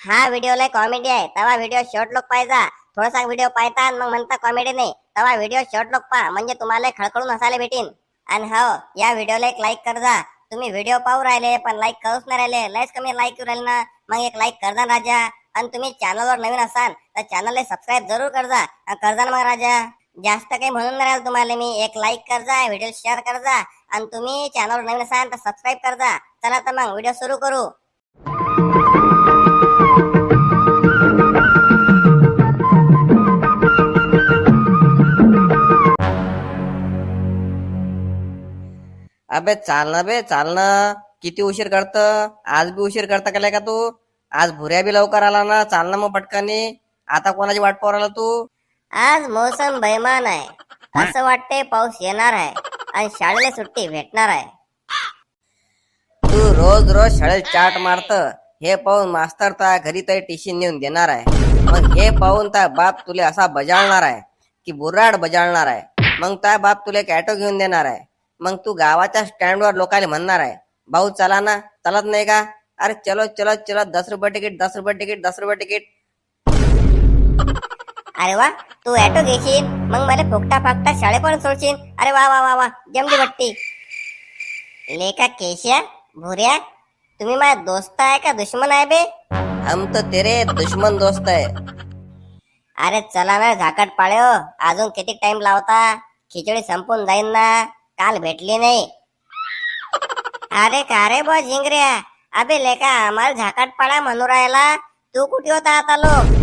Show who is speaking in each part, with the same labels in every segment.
Speaker 1: हा व्हिडिओ लय कॉमेडी आहे. तेव्हा व्हिडिओ शॉर्ट लोक पाहिजा थोडासा व्हिडिओ पाहता मग म्हणता कॉमेडी नाही. तेव्हा व्हिडिओ शॉर्ट लोक पहा. म्हणजे तुम्हाला खळखळून हसायला भेटीन. आणि हो या व्हिडिओला एक लाईक कर जा तुम्ही व्हिडिओ पाहू राहिले पण लाईक करूच नाही राहिले. लयच कमी लाईक करू राहिले ना. मग एक लाईक करजा राजा. आणि तुम्ही चॅनलवर नवीन असाल तर चॅनलला सबस्क्राईब जरूर करजा. करजा ना मग राजा. जास्त काही म्हणून नाही राहिलं तुम्हाला मी. एक लाईक करजा व्हिडिओ शेअर करजा. आणि तुम्ही चॅनलवर नवीन असाल तर सबस्क्राईब करजा. चला तर मग व्हिडिओ सुरू करू.
Speaker 2: अबे चाल ना बे चाल ना किती उशीर करत? आज बी उशीर करता का का तू? आज भुऱ्या बी लवकर आला ना चाल ना मग पटकनी. आता कोणाची वाट पाहू राहिला तू?
Speaker 1: आज मौसम बैमान आहे. असं वाटते पाऊस येणार आहे आणि शाळेला सुट्टी भेटणार आहे.
Speaker 2: तू रोज रोज शाळेत चाट मारत. हे पाहून मास्तर त्या घरी तरी टिशीन नेऊन देणार आहे. मग हे पाहून त्या बाप तुले असा बजावणार आहे की बुराड बजावणार आहे. मग त्या बाप तुले एक ॲटो घेऊन देणार आहे. मग तू गावाच्या स्टँडवर लोकांना म्हणणार आहे. भाऊ चला ना. चालत नाही का? अरे चलो चलो चलो. दस रुपये तिकीट दस रुपये तिकीट दस रुपये तिकीट.
Speaker 1: अरे वा तू ऍटो घेशील मग मला फुकटा फाकटा शाळेपर्यंत सोडशील. अरे वा वा वा वा. जमली भट्टी लेका केशिया भुऱ्या तुम्ही माझा दोस्त आहे का दुश्मन आहे बे?
Speaker 2: हम तो तेरे दुश्मन दोस्त है
Speaker 1: अरे चला ना झाकट पाळ्यो अजून किती टाइम लावता? खिचडी संपून जाईन ना. काल भेटली नाही. अरे का रे बा झिंगऱ्या अबे लेका आम्हाला झाकट पाडा म्हणू राहिला. तू कुठे होता आता लोक?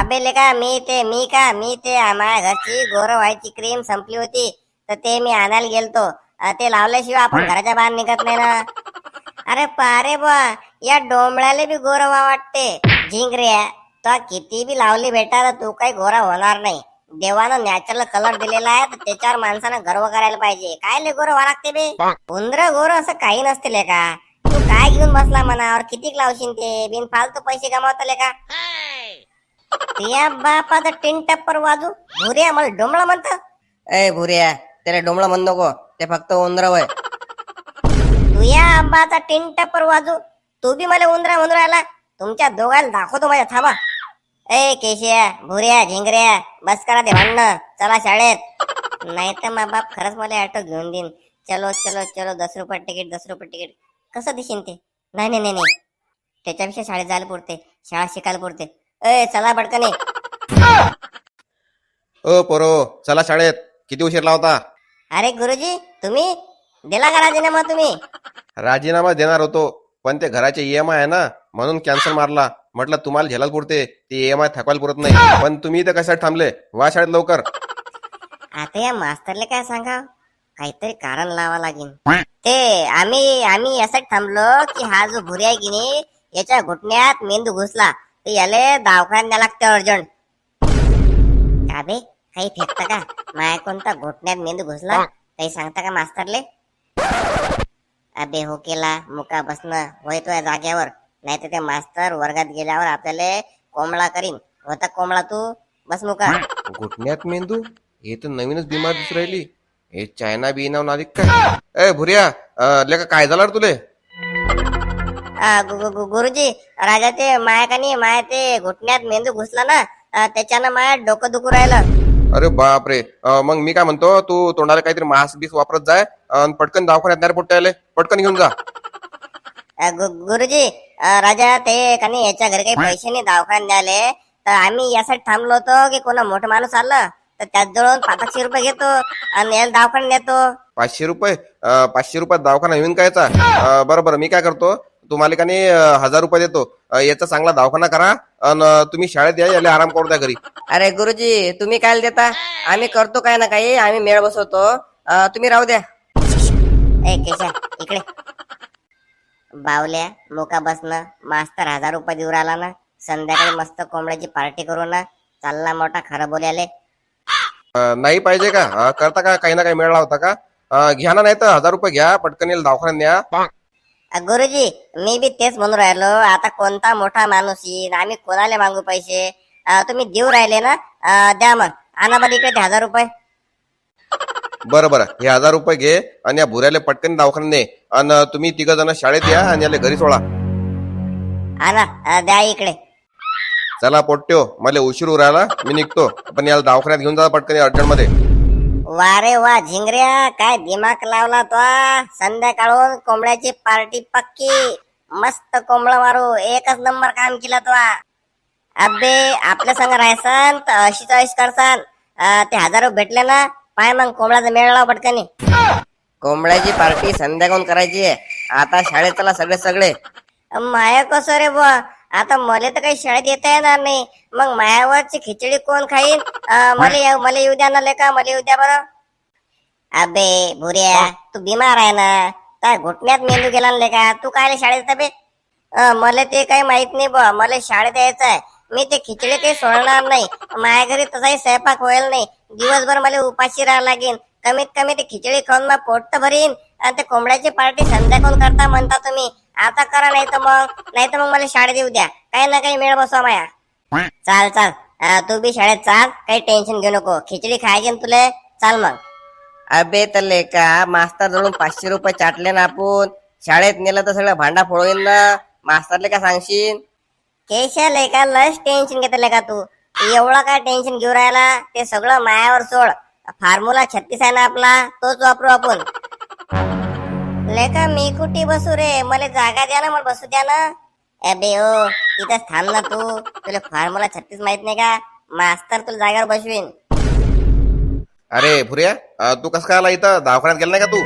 Speaker 1: अबे लेका मी ते मी का? मी ते माझ्या घरची गोर व्हायची क्रीम संपली होती तर ते मी आणायला गेलतो. ते लावल्याशिवाय आपण घराच्या बाहेर निघत नाही ना. अरे पारे बा या डोंबळ्याला बी गोरवा वाटते. झिंगऱ्या तो किती बी लावली बेटा तर तू काही गोरा होणार नाही. देवानं नॅचरल कलर दिलेला आहे तर त्याच्यावर माणसानं गर्व करायला पाहिजे. काय ले गोरं लागते बे? उंदर गोर असं काही नसते का? तू काय घेऊन बसला मनावर? किती लावशील ते? बिन फालतू पैसे कमावतले का? तुझ्या बापाचं टिन टप्पर वाजू. भुऱ्या मला डोंबळा म्हणत.
Speaker 2: ए भुऱ्या त्याला डोमळा म्हण नको. ते फक्त उंदरव आहे
Speaker 1: तुझ्या आंबाचा टिन टप्पर वाजू. तू बी मला उंदरा म्हणून राहिला. तुमच्या दोघांना दाखवतो माझ्या थांबा. ए केशिया भुऱ्या झिंगऱ्या बस करा ते भांडणं. चला शाळेत. नाही तर मा बाप खरंच मला ऑटो घेऊन देईन. चलो चलो चलो दस रुपये तिकीट दस रुपये तिकीट. कसं दिशीन ते? नाही नाही नाही नाही. त्याच्यापेक्षा शाळेत जायला पुरते. शाळा शिकायला पुरते. ए चला बडकने
Speaker 3: ओ पोरो चला शाळेत. किती उशीर लावता?
Speaker 1: अरे गुरुजी तुम्ही? दिला का राजीनामा तुम्ही?
Speaker 3: राजीनामा देणार होतो पण ते घराचे ईएमआय आहे ना म्हणून कॅन्सल मारला. म्हटलं तुम्हाला झेलायला पुरते ते ईएमआय थकवायला पुरत नाही पण तुम्ही इथं कशासाठी थांबले? वा शाळेत लवकर.
Speaker 1: आता या मास्तरले काय सांगा काहीतरी कारण लावा लागेल ते आम्ही आम्ही यासाठी थांबलो की हा जो भुरी आहे की नाही याच्या घुटण्यात मेंदू घुसला. तर याले दवाखान्यात लागते अर्जंट. का बे? काही फेकता का? माया कोणता घुटण्यात मेंदू घुसला? काही सांगता का मास्तरले? अबे हो केला मुका बसणं होय तो या जाग्यावर नाही तर ते मास्तर वर्गात गेल्यावर आपल्याला कोंबळा करीन. होता कोंबळा तू? बस मुका.
Speaker 3: घुटण्यात मेंदू? हे तर नवीनच बिमार दिसू राहिली. हे चायना बी नाव नादिक काय? ए भुरिया अं, लेका काय झालं रे तुले?
Speaker 1: आ, गु- गु- गु- गुरुजी राजा ते माया का नाही? माया ते घुटण्यात मेंदू घुसला ना आ, त्याच्यानं माया डोकं दुखू राहिलं.
Speaker 3: अरे बापरे. अं, मग मी काय म्हणतो तू तोंडाला काहीतरी मास्क बीस वापरत जाय अन् पटकन दवाखान्यात नाही पोट्टे आले पटकन घेऊन जा.
Speaker 1: गुरुजी राजा ते का नाही याच्या घरी काही पैसे नाही दवाखान्यात द्याले तर आम्ही यासाठी थांबलो होतो की कोणा मोठं माणूस आलं तर त्याच जवळून पाचशे रुपये घेतो आणि याला दवाखान्यात नेतो.
Speaker 3: पाचशे रुपये? अं, पाचशे रुपयात दवाखाना येऊन कायचा अं, बरं बरं मी काय करतो तुम्हाला का नाही अं, हजार रुपये देतो. अं, याचा चांगला दवाखाना करा आणि तुम्ही शाळेत या याला आराम करू द्या घरी.
Speaker 2: अरे गुरुजी तुम्ही काय देता? आम्ही करतो काय ना काही आम्ही मेळ बसवतो. अं, तुम्ही राहू द्या.
Speaker 1: ए केशा इकडे. बावल्या मोका बसणं मास्तर हजार रुपये देऊ राहिला ना. संध्याकाळी मस्त कोंबड्याची पार्टी करू ना. चालला मोठा खरं बोलायले.
Speaker 3: अं, नाही पाहिजे का? अं, करता का? काही ना काही मिळाला होता का? अं, घ्या ना नाही तर हजार रुपये घ्या पटकन याला दवाखान्यात न्या.
Speaker 1: अ, गुरुजी मी बी तेच म्हणून राहिलो. आता कोणता मोठा माणूस येईन आम्ही कोणाला मागू पैसे? अ, तुम्ही देऊ राहिले ना? अ, द्या मग. आणा बरं इकडे ते हजार रुपये.
Speaker 3: बरं बरं. हे हजार रुपये घे आणि या भुऱ्याला पटकन दवाखान्यात ने. आणि तुम्ही तिघ जण शाळेत या आणि याला घरी सोडा.
Speaker 1: आणा अं, द्या इकडे.
Speaker 3: चला पोट्ट्यो मला उशीर उरायला मी निघतो. पण याला दवाखान्यात घेऊन जा पटकन अर्जंटमध्ये
Speaker 1: वा रे वा झिंगऱ्या. काय दिमाग लावला तो. संध्याकाळून कोंबड्याची पार्टी पक्की. मस्त कोंबड मारू. एकच नंबर काम केला तो. अबे आपल्या संग राहायसन तर अशी चॉईस करसान. अं, ते हजार भेटले ना पाय मग कोंबड्याचा मेळ लाव पटकनी.
Speaker 2: कोंबड्याची पार्टी संध्याकाळून करायची आहे. आता शाळेत चला सगळे सगळे.
Speaker 1: माया कसं रे बुवा? आता मला तर काही शाळेत येता येणार नाही. मग मायावरची खिचडी कोण खाईन? अं, मला येऊ- मला येऊ द्या ना लेका मला येऊ द्या बरं. अबे भुऱ्या तू बिमार आहे ना? काय घुटण्यात मेंदू गेला ना लेका? तू काय शाळेत येतं बे? अं, मला ते काही माहीत नाही बुवा. मला शाळेत यायचं आहे मी ते खिचडी काही सोडणार नाही. माझ्या घरी तसाही स्वयंपाक होईल नाही. दिवसभर मला उपाशी राहावं लागेल कमीत कमी ते खिचडी खाऊन मग पोट तर भरीन. आणि ते कोंबड्याची पार्टी संध्याकाळून करता म्हणता तुम्ही. आता करा नाही तर मग नाही तर मग मला शाळेत येऊ द्या. काही ना काही मेळ बसवा माया. चाल चाल. अं, तू बी शाळेत चाल. काही टेन्शन घेऊ नको. खिचडी खायची ना तुला? चाल मग.
Speaker 2: अबे तर लेका मास्तर जवळून पाचशे रुपये चाटले ना आपण. शाळेत नेलं तर सगळं भांडा फोडवीन ना. मास्तरले का सांगशील
Speaker 1: केशा लेका लस टेन्शन घेतलं का तू. एवढं काय टेन्शन घेऊ राहिला? ते सगळं मायावर सोड. फॉर्म्युला छत्तीस आहे ना आपला तोच वापरू आपण. लेका मी कुठे बसू रे? मला जागा द्या ना मला बसू द्या ना. अबे ओ तिथंच थांब ना तू. तुला फॉर्म्युला छत्तीस माहीत नाही का? मास्तर तुला जागेवर बसवीन.
Speaker 3: अरे भुऱ्या अं, तू कसं काय आला इथं? दवाखान्यात गेला नाही का तू?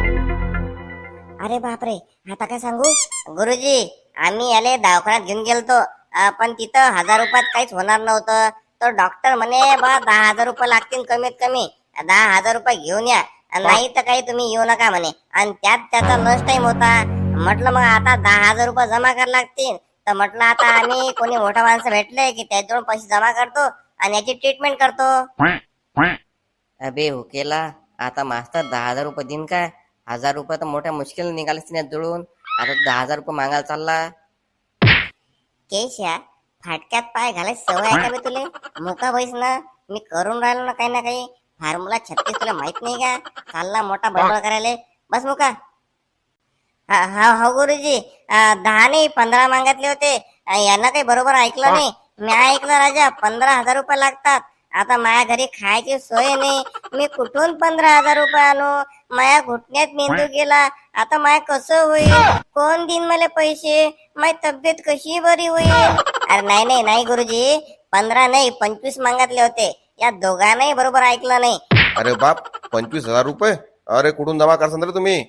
Speaker 1: अरे बापरे आता काय सांगू? गुरुजी आम्ही याले दवाखान्यात घेऊन गेलतो. अं, पण तिथं हजार रुपयात काहीच होणार नव्हतं. तो डॉक्टर म्हणे बा दहा हजार रुपये लागतील कमीत कमी. दहा हजार रुपये घेऊन या. नाही तर काही तुम्ही येऊ नका म्हणे. आणि त्यात त्याचा लंच टाइम होता. म्हटलं मग आता दहा हजार रुपये जमा करायला लागतील. तर म्हटलं आता आम्ही कोणी मोठा माणसं भेटले की त्याच्याजवळ पैसे जमा करतो आणि याची ट्रीटमेंट करतो.
Speaker 2: अबे हुकेला आता मास्तर दहा हजार रुपये देईन काय? हजार रुपये तर मोठ्या मुश्किल निघाले जुळून. आता दहा हजार रुपये मागायला चालला.
Speaker 1: केशा फाटक्यात पाय घालायची सवय आहे का बे तुले? मुका बैस ना. मी करून राहिलो ना काही ना काही. फॉर्म्युला छत्तीस तुला माहीत नाही का? चालला मोठा बडबड करायला. बस मुका. हा हा हो गुरुजी. दहा नाही पंधरा मागितले होते. यांना काही बरोबर ऐकलं नाही. मी ऐकलं राजा पंधरा हजार रुपये लागतात. आता माझ्या घरी खायची सोय नाही. मी कुठून पंधरा हजार रुपये आणू? माया घुटण्यात मेंदू गेला. आता माया कसं होईल? कोण देईन मला पैसे? माझी तब्येत कशी बरी होईल? अरे नाही नाही नाही गुरुजी. पंधरा नाही पंचवीस मागितले होते. या दोघांनाही बरोबर ऐकलं नाही.
Speaker 3: अरे बाप पंचवीस हजार रुपये? अरे कुठून जमा करसान रे तुम्ही?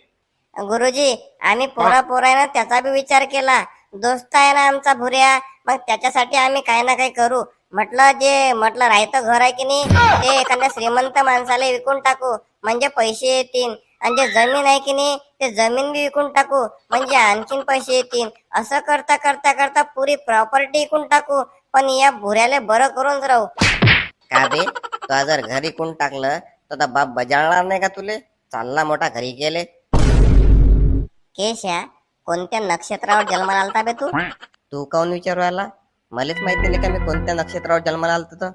Speaker 1: गुरुजी आम्ही पोरा पोरानं त्याचा बी विचार केला. दोस्त आहे ना आमचा भुऱ्या मग त्याच्यासाठी आम्ही काही ना काही करू. म्हटलं जे म्हटलं राहतं घर आहे की नाही ते एखाद्या श्रीमंत माणसाला विकून टाकू. म्हणजे पैसे येतील. आणि जे जमीन आहे की नाही ते जमीन बी विकून टाकू. म्हणजे आणखीन पैसे येतील. असं करता करता करता पुरी प्रॉपर्टी विकून टाकू. पण या भुऱ्याला बरं करून राहू.
Speaker 2: का बे? तो जर घरी कोण टाकलं तर आता बाप बजाळणार नाही का तुले? चालला मोठा घरी गेले.
Speaker 1: केशा कोणत्या नक्षत्रावर जन्माला आलता बे तू?
Speaker 2: तू काऊन विचारू आला मलाच माहिती नाही का मी कोणत्या नक्षत्रावर जन्माला आलतो तर?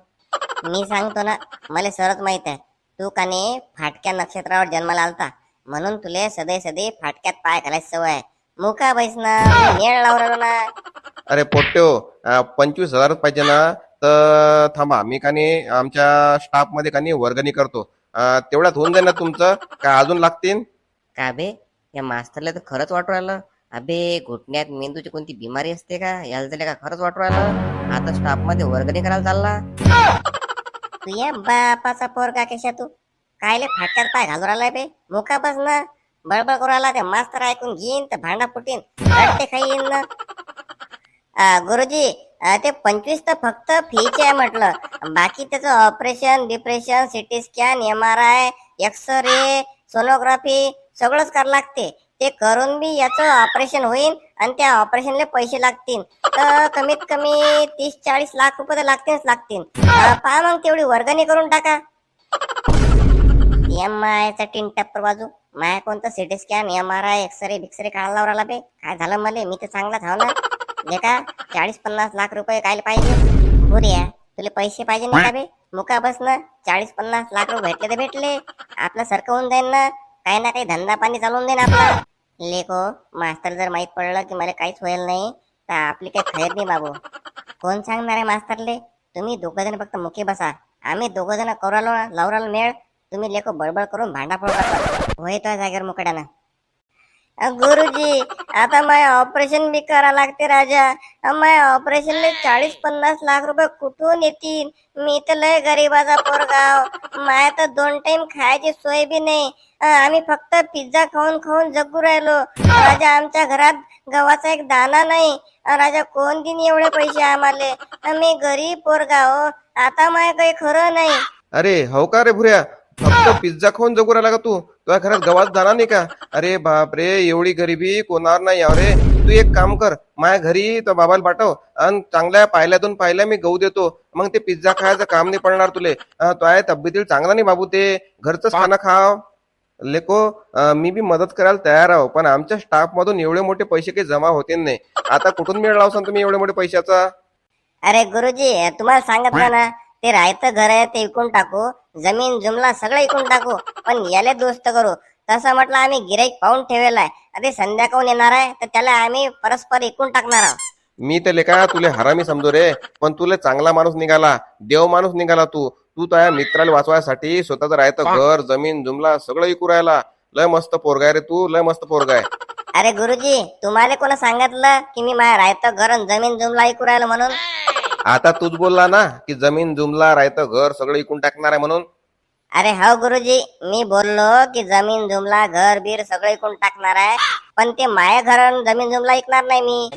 Speaker 1: मी सांगतो ना मला सरच माहीत आहे. तू काने फाटक्या नक्षत्रावर जन्माला आलता? म्हणून तुले सदै सदै फाटक्यात पाय घालायची सवय आहे. मुका बैस ना नेळ लावलं ना.
Speaker 3: अरे पोट्ट्यो अं, पंचवीस हजार पाहिजे ना. तर थांबा मी कानी आमच्या स्टाफमध्ये कानी वर्गणी करतो. अं, तेवढ्यात होऊन जाईल ना तुमचं. का अजून लागतील?
Speaker 2: का बे? या मास्तरला तर खरंच वाटू राहिलं. अबे घुटण्यात मेंदूची कोणती बिमारी असते का? याला त्याला का खरंच वाटू राहिलं? आता स्टाफमध्ये वर्गणी करायला चालला.
Speaker 1: तू या बापाचा पोरगा केशा तू? कायले फाटक्यात पाय घालून राहिलाय बे. मुका बस ना. बडबड करू राहिला ते मास्तर ऐकून घेईन तर भांडा फुटीन रट्टे येईन ना. गुरुजी ते पंचवीस तर फक्त फीचे आहे म्हटलं. बाकी त्याचं operation depression CT scan M R I X ray sonography सगळंच करावं लागते. ते करून बी याचं ऑपरेशन होईल आणि त्या ऑपरेशनला पैसे लागतील. तर कमीत कमी तीस चाळीस लाख रुपये तर लागतीलच लागतील. पहा मग तेवढी वर्गणी करून टाका. एम आय चा टीन टप्पर बाजू माया कोणतं CT scan M R I X ray बिक्सरे काढायला लावला बे. काय झालं मले? मी तर चांगला धाव ना लेका चाळीस पन्नास लाख रुपये कायला पाहिजे? बुऱ्या तुला पैसे पाहिजे ना का बे? मुका बस ना चाळीस पन्नास लाख रुपये भेटले तर भेटले. आपलं सारखं होऊन जाईल ना. काही ना काही धंदा पाणी चालवून देईन आपला. लेको मास्तर जर माहीत पडलं की मला काहीच होईल नाही तर आपली काही खैर नाही बाबू. कोण सांगणार आहे मास्तरले? तुम्ही दोघं जण फक्त मुखी बसा. आम्ही दोघं जण कोरालो लावराला मेळ. तुम्ही लेको बडबड करून भांडा फोड करता. होय तो जागेवर मुकड्यानं. गुरुजी आता माय ऑपरेशन बी करा लागते राजा. माय ऑपरेशनले चाळीस पन्नास लाख रुपये कुठून येतील? मी तर लय गरीबाचा पोरगाव माय तर दोन टाइम खायची सोय बी नाही. आम्ही फक्त पिझ्झा खाऊन खाऊन जगू राहिलो. राजा आमच्या घरात गव्हाचा एक दाना नाही. राजा कोण दिन एवढे पैसे आम्हाला? मी गरीब पोरगाव हो आता माय काही खरं नाही.
Speaker 3: अरे हो का रे भुऱ्या? फक्त पिझ्झा खाऊन जगू राहिला का तू? तुझ्या घरात गव्हात जाणार नाही का? अरे बापरे एवढी गरिबी कोणावर नाही याव रे. तू एक काम कर माझ्या घरी तो बाबाला पाठव आणि चांगल्या पाहिल्यातून पाहिल्या मी गहू देतो. मग ते पिझ्झा खायचं काम नाही पडणार तुले. अं, तो आहे तब्येतील चांगला नाही बाबू ते. घरचंच खाणं खाव. लेको अं, मी बी मदत करायला तयार आहो पण आमच्या स्टाफ मधून एवढे मोठे पैसे काही जमा होते नाही. आता कुठून मिळाला तुम्ही एवढे मोठे पैशाचा?
Speaker 1: अरे गुरुजी तुम्हाला सांगितलं ना ते राहायचं घर आहे ते विकून टाकू जमीन जुमला सगळं विकून टाकू पण याले दुरुस्त करू. तसं म्हटलं आम्ही गिराईक पाहून ठेवलेला आहे. ते संध्याकाळून येणार आहे तर त्याला आम्ही परस्पर विकून टाकणार आहोत.
Speaker 3: मी तर लेका तुले हरामी समजू रे पण तुले चांगला माणूस निघाला देव माणूस निघाला तू. तू त्या मित्राला वाचवायसाठी स्वतःच राहतं घर जमीन जुमला सगळं विकू राहिला. लय मस्त पोरगा आहे रे तू लय मस्त पोरगा आहे.
Speaker 1: अरे गुरुजी तुम्हाला कोणा सांगितलं की मी माझ्या राहायचं घर आणि जमीन जुमला विकू राहिलो म्हणून?
Speaker 3: आता तूच बोलला ना की जमीन जुमला राहतं घर सगळं विकून टाकणार आहे म्हणून.
Speaker 1: अरे हो गुरुजी मी बोललो की जमीन जुमला घर बीर सगळं विकून टाकणार आहे पण ते माया घर जमीन जुमला विकणार नाही मी.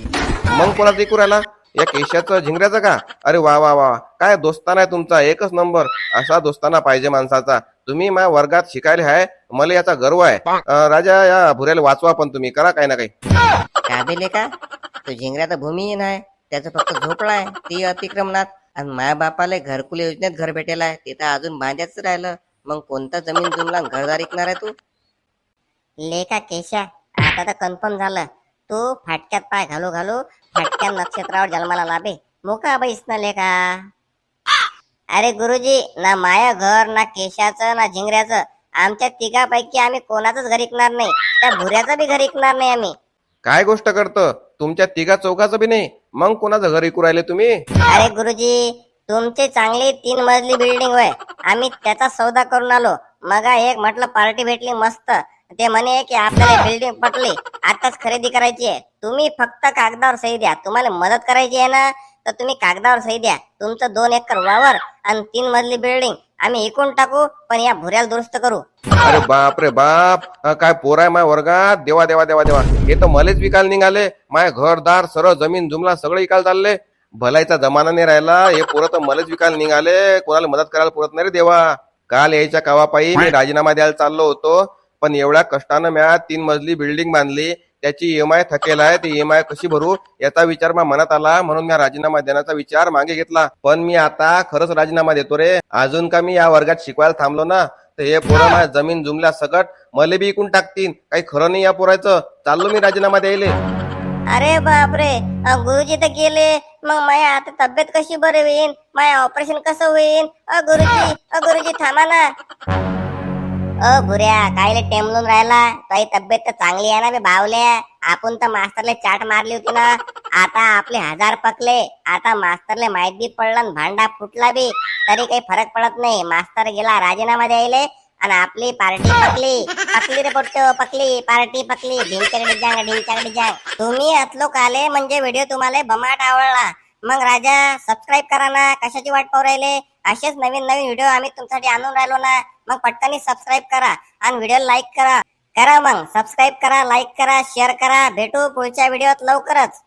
Speaker 3: मग कोणाचं विकू राहिला? या केशाचं झिंगऱ्याचं का? अरे वा वा वा. काय दोस्ताना आहे तुमचा? एकच नंबर. असा दोस्ताना पाहिजे माणसाचा. तुम्ही माझ्या वर्गात शिकायला आहे मला याचा गर्व आहे. अं, राजा या भुऱ्याला वाचवा पण तुम्ही. करा काही ना काही.
Speaker 2: काबिले का? तो झिंगऱ्याचा भूमिहीन आहे. त्याचं फक्त झोपडा आहे ती अतिक्रमणात. आणि माया बापाला घरकुल योजनेत घर भेटेल आहे ते तर अजून बांधायच राहिलं. मग कोणता जमीन जुमला घरदार ऐकणार आहे तू?
Speaker 1: लेका केशा आता तर कन्फर्म झालं. तू फाटक्यात पाय घालू घालू फाटक्या नक्षत्रावर जन्माला लाभे. मुका बैस ना लेका अरे गुरुजी ना माया घर ना केशाचं ना झिंगऱ्याचं. आमच्या तिघापैकी आम्ही कोणाचंच घर ऐकणार नाही. त्या भुऱ्याचं बी घर ऐकणार नाही आम्ही.
Speaker 3: काय गोष्ट करतं? तुमच्या तिघा चौकाचं बी नाही. मग कोणाचं घर विकू राहिले तुम्ही?
Speaker 1: अरे गुरुजी तुमची चांगली तीन मजली बिल्डिंग होय. आम्ही त्याचा सौदा करून आलो. मग एक म्हटलं पार्टी भेटली मस्त. ते म्हणे की आपल्याला बिल्डिंग पटली. आताच खरेदी करायची आहे. तुम्ही फक्त कागदावर सही द्या. तुम्हाला मदत करायची आहे ना तर तुम्ही कागदावर सही द्या. तुमचं दोन एकर वावर आणि तीन मजली बिल्डिंग आम्ही इकून टाकू पण या भुऱ्याला दुरुस्त करू.
Speaker 3: अरे बाप रे बाप अं, काय पोर आहे माझ्या वर्गात? देवा देवा देवा देवा. हे तर मलेच विकायला निघाले. माय घरदार सरळ जमीन जुमला सगळं विकायला चालले. भलाईचा जमाना नाही राहिला. हे पोरं तर मलेच विकायला निघाले. कोणाला मदत करायला पुरत नाही रे देवा. काल यायच्या कावापायी मी राजीनामा द्यायला चाललो होतो. पण एवढ्या कष्टानं म्या तीन मजली बिल्डिंग बांधली. त्याची ईएमआय थकेल आहे ती ईएमआय कशी भरू याचा विचार माझ्या मनात आला म्हणून मी राजीनामा देण्याचा विचार मागे घेतला. पण मी आता खरंच राजीनामा देतो रे. अजून का मी या वर्गात शिकवायला थांबलो ना? तर हे पोरं माझ्या जमीन जुमल्या सकट मले बी इकून टाकतील. काही खरं नाही या पोराचं चाललो मी राजीनामा द्यायले.
Speaker 1: अरे बापरे अ, गुरुजी तर गेले. मग माझ्या आता तब्येत कशी बरी होईल माझ्या ऑपरेशन कसं होईल अ गुरुजी अ गुरुजी थांबा ना. अ भुऱ्या कायले टेमलून राहिला? काही तब्येत तर चांगली आहे ना बे बावल्या आपण तर मास्तरले चाट मारली होती ना. आता आपले हजार पकले. आता मास्तरले माहीत बी पडला भांडा फुटला बी. तरी काही फरक पडत नाही. मास्तर गेला राजीनामा द्यायले आणि आपली पार्टी पकली. पकली रे पोट्टो पकली. पार्टी पकली. ढिंचकडी जांग ढिंचकडी जांग तुम्ही अतलो काले म्हणजे व्हिडिओ तुम्हाला बमाट आवडला मग राजा सबस्क्राईब करा ना. कशाची वाट पाहू राहिले? असेच नवीन नवीन व्हिडिओ आम्ही तुमच्यासाठी आणून राहिलो ना मग पटकन सबस्क्राईब करा आणि व्हिडिओ लाईक करा. करा मग सबस्क्राईब करा लाईक करा शेअर करा. भेटू पुढच्या व्हिडिओत लवकरच.